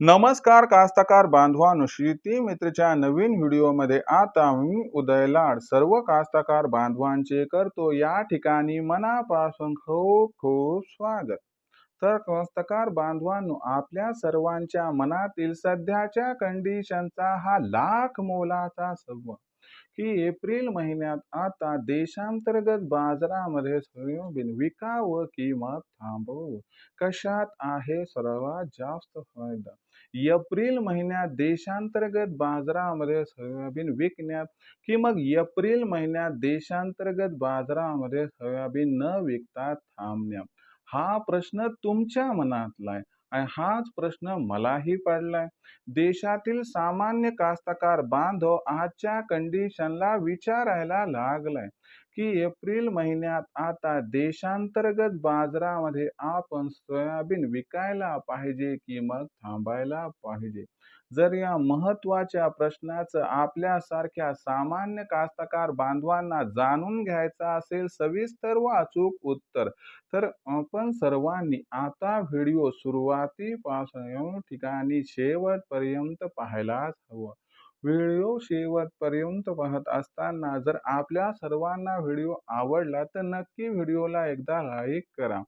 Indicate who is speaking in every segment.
Speaker 1: नमस्कार कास्तकार बांधवांनो शेती मित्रच्या नवीन व्हिडिओमध्ये आता मी उदय लाड. सर्व कास्तकार बांधवांचे करतो या ठिकाणी मनापासून खूप खूप स्वागत. तर कास्तकार बांधवांनो आपल्या सर्वांच्या मनातील सध्याच्या कंडिशनचा हा लाख मोलाचा संवाद की एप्रिल महिन्यात आता देशांतर्गत बाजारामध्ये सोयाबीन विकावं किंमत थांबव? कशात आहे सर्वात जास्त फायदा? एप्रिल महिन्यात देशांतर्गत बाजारामध्ये सोयाबीन विकण्यात की मग एप्रिल महिन्यात देशांतर्गत बाजारामध्ये सोयाबीन न विकता थांबण्यात? हा प्रश्न तुमच्या मनातला आहे आणि हाच प्रश्न मलाही पडलाय. देशातील सामान्य कास्तकार बांधव आजच्या कंडिशनला विचारायला लागलाय. की एप्रिल महिन्यात आता देशांतर्गत बाजारामध्ये आपण सोयाबीन विकायला पाहिजे की मग थांबायला पाहिजे? जर या महत्त्वाच्या प्रश्नाचं आपल्यासारख्या सामान्य कास्तकार बांधवांना जाणून घ्यायचं असेल सविस्तर व अचूक उत्तर तर आपण सर्वांनी आता व्हिडिओ सुरुवातीपासून ठिकाणी शेवटपर्यंत पाहायलाच हवं. व्हिडिओ शेवटपर्यंत पाहत असताना जर आपल्या सर्वांना व्हिडिओ आवडला तर नक्की व्हिडिओला एकदा लाईक करा.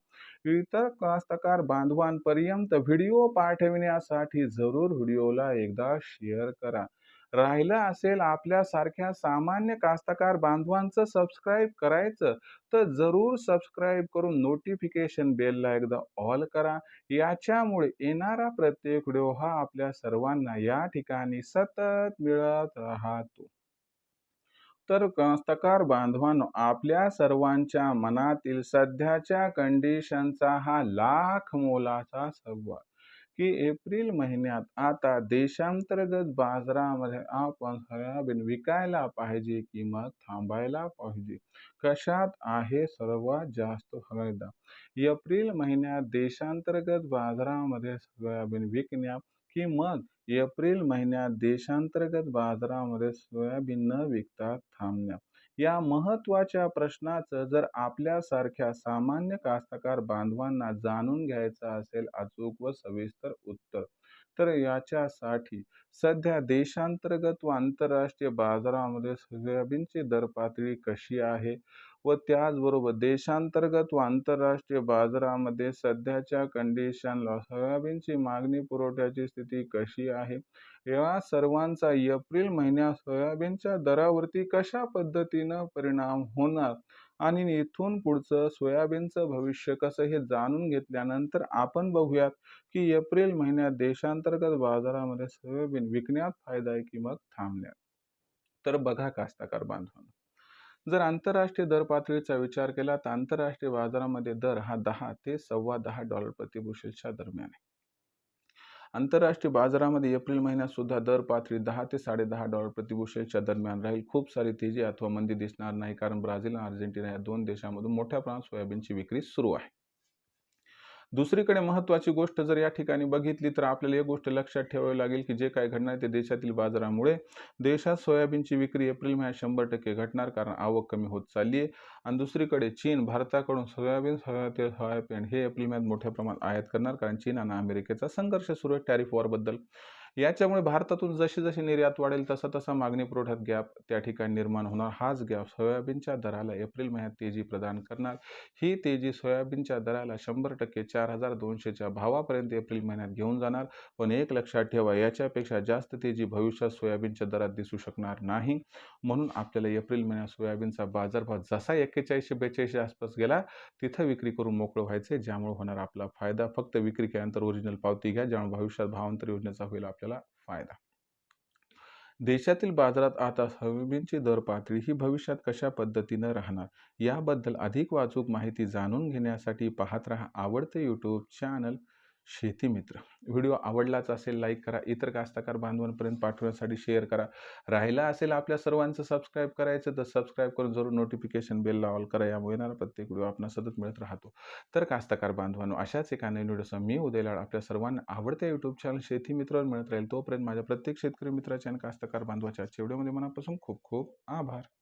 Speaker 1: इतर कास्तकार बांधवांपर्यंत व्हिडिओ पाठविण्यासाठी जरूर व्हिडिओला एकदा शेअर करा. राहिलं असेल आपल्यासारख्या सामान्य कास्तकार बांधवांचं सबस्क्राईब करायचं तर जरूर सबस्क्राईब करून नोटिफिकेशन बेलला एकदा ऑल करा. याच्यामुळे येणारा प्रत्येक व्हिडिओ हा आपल्या सर्वांना या ठिकाणी सतत मिळत राहतो. तर कास्तकार बांधवांनो आपल्या सर्वांच्या मनातील सध्याच्या कंडिशनचा हा लाख मोलाचा संवाद की एप्रिल महिन्यात आता देशांतर्गत बाजारामध्ये आपण सोयाबीन विकायला पाहिजे किंमत थांबायला पाहिजे? कशात आहे सर्वात जास्त फायदा? एप्रिल महिन्यात देशांतर्गत बाजारामध्ये सोयाबीन विकण्या की मग एप्रिल महिन्यात देशांतर्गत बाजारामध्ये सोयाबीन न विकता थांबण्या? या महत्त्वाच्या प्रश्नाचं जर आपल्यासारख्या सामान्य कास्तकार बांधवांना जाणून घ्यायचं असेल अचूक व सविस्तर उत्तर तर याच्यासाठी सध्या देशांतर्गत व आंतरराष्ट्रीय बाजारामध्ये सोयाबीनची दर पातळी कशी आहे? व त्याचबरोबर देशांतर्गत व आंतरराष्ट्रीय बाजारामध्ये सध्याच्या कंडिशनला सोयाबीनची मागणी पुरवठ्याची स्थिती कशी आहे? या सर्वांचा एप्रिल महिन्यात सोयाबीनच्या दरावरती कशा पद्धतीनं परिणाम होणार? आणि इथून पुढचं सोयाबीनचं भविष्य कसं हे जाणून घेतल्यानंतर आपण बघूयात की एप्रिल महिन्यात देशांतर्गत बाजारामध्ये सोयाबीन विकण्यात फायदा आहे की मग थांबण्यात. तर बघा कास्ताकार बांधवांना. जर आंतरराष्ट्रीय दर पातळीचा विचार केला तर आंतरराष्ट्रीय बाजारामध्ये दर हा दहा ते सव्वा दहा डॉलर प्रतिबुशेलच्या दरम्यान आहे. आंतरराष्ट्रीय बाजारामध्ये एप्रिल महिन्यात सुद्धा दर पातळी दहा ते साडे दहा डॉलर प्रतिभूषेच्या दरम्यान राहील. खूप सारी तेजी अथवा मंदी दिसणार नाही कारण ब्राझील आणि अर्जेंटिना या दोन देशांमधून मोठ्या प्रमाणात सोयाबीनची विक्री सुरू आहे. दुसरीकडे महत्त्वाची गोष्ट जर या ठिकाणी बघितली तर आपल्याला एक गोष्ट लक्षात ठेवावी लागेल की जे काय घडणार ते देशातील बाजारामुळे. देशात सोयाबीनची विक्री एप्रिल महिन्यात शंभर टक्के घटणार कारण आवक कमी होत चालली आहे. आणि दुसरीकडे चीन भारताकडून सोयाबीन सोयाबीन सोयाबीन हे एप्रिल महिन्यात मोठ्या प्रमाणात आयात करणार कारण चीन आणि अमेरिकेचा संघर्ष सुरू आहे टॅरिफ वॉरबद्दल. याच्यामुळे भारतातून जशी जशी निर्यात वाढेल तसा तसा मागणी पुरवठ्यात गॅप त्या ठिकाणी निर्माण होणार. हाच गॅप सोयाबीनच्या दराला एप्रिल महिन्यात तेजी प्रदान करणार. ही तेजी सोयाबीनच्या दराला शंभर टक्के चार हजार दोनशेच्या भावापर्यंत एप्रिल महिन्यात घेऊन जाणार. पण एक लक्षात ठेवा याच्यापेक्षा जास्त तेजी भविष्यात सोयाबीनच्या दरात दिसू शकणार नाही. म्हणून आपल्याला एप्रिल महिन्यात सोयाबीनचा बाजारभाव जसा एक्केचाळीसशे बेचाळीसशे आसपास गेला तिथं विक्री करून मोकळं व्हायचं ज्यामुळे होणार आपला फायदा. फक्त विक्री केल्यानंतर ओरिजिनल पावती घ्या ज्यामुळे भविष्यात भावांतर योजनेचा होईल आपल्याला फायदा. देशातील बाजारात आता सोयाबीनची दर पातळी ही भविष्यात कशा पद्धतीनं राहणार याबद्दल अधिक वाचूक माहिती जाणून घेण्यासाठी पाहत राहा आवडते यूट्यूब चॅनल शेती मित्र. व्हिडिओ आवडलाच असेल लाईक करा. इतर कास्तकार बांधवांपर्यंत पाठवण्यासाठी शेअर करा. राहिला असेल आपल्या सर्वांचं सबस्क्राईब करायचं तर सबस्क्राईब करून जरूर नोटिफिकेशन बेलला ऑल करा. यामुळे येणारा प्रत्येक व्हिडिओ आपण सतत मिळत राहतो. तर कास्तकार बांधवांनो अशाच एका नवीन व्हिडिओसह मी उदयलाड आपल्या सर्वांना आवडत्या यूट्यूब चॅनल शेती मित्रावर मिळत राहील. तोपर्यंत माझ्या प्रत्येक शेतकरी मित्राच्या आणि कास्तकार बांधवाच्या आजच्या व्हिडिओमध्ये मनापासून खूप खूप आभार.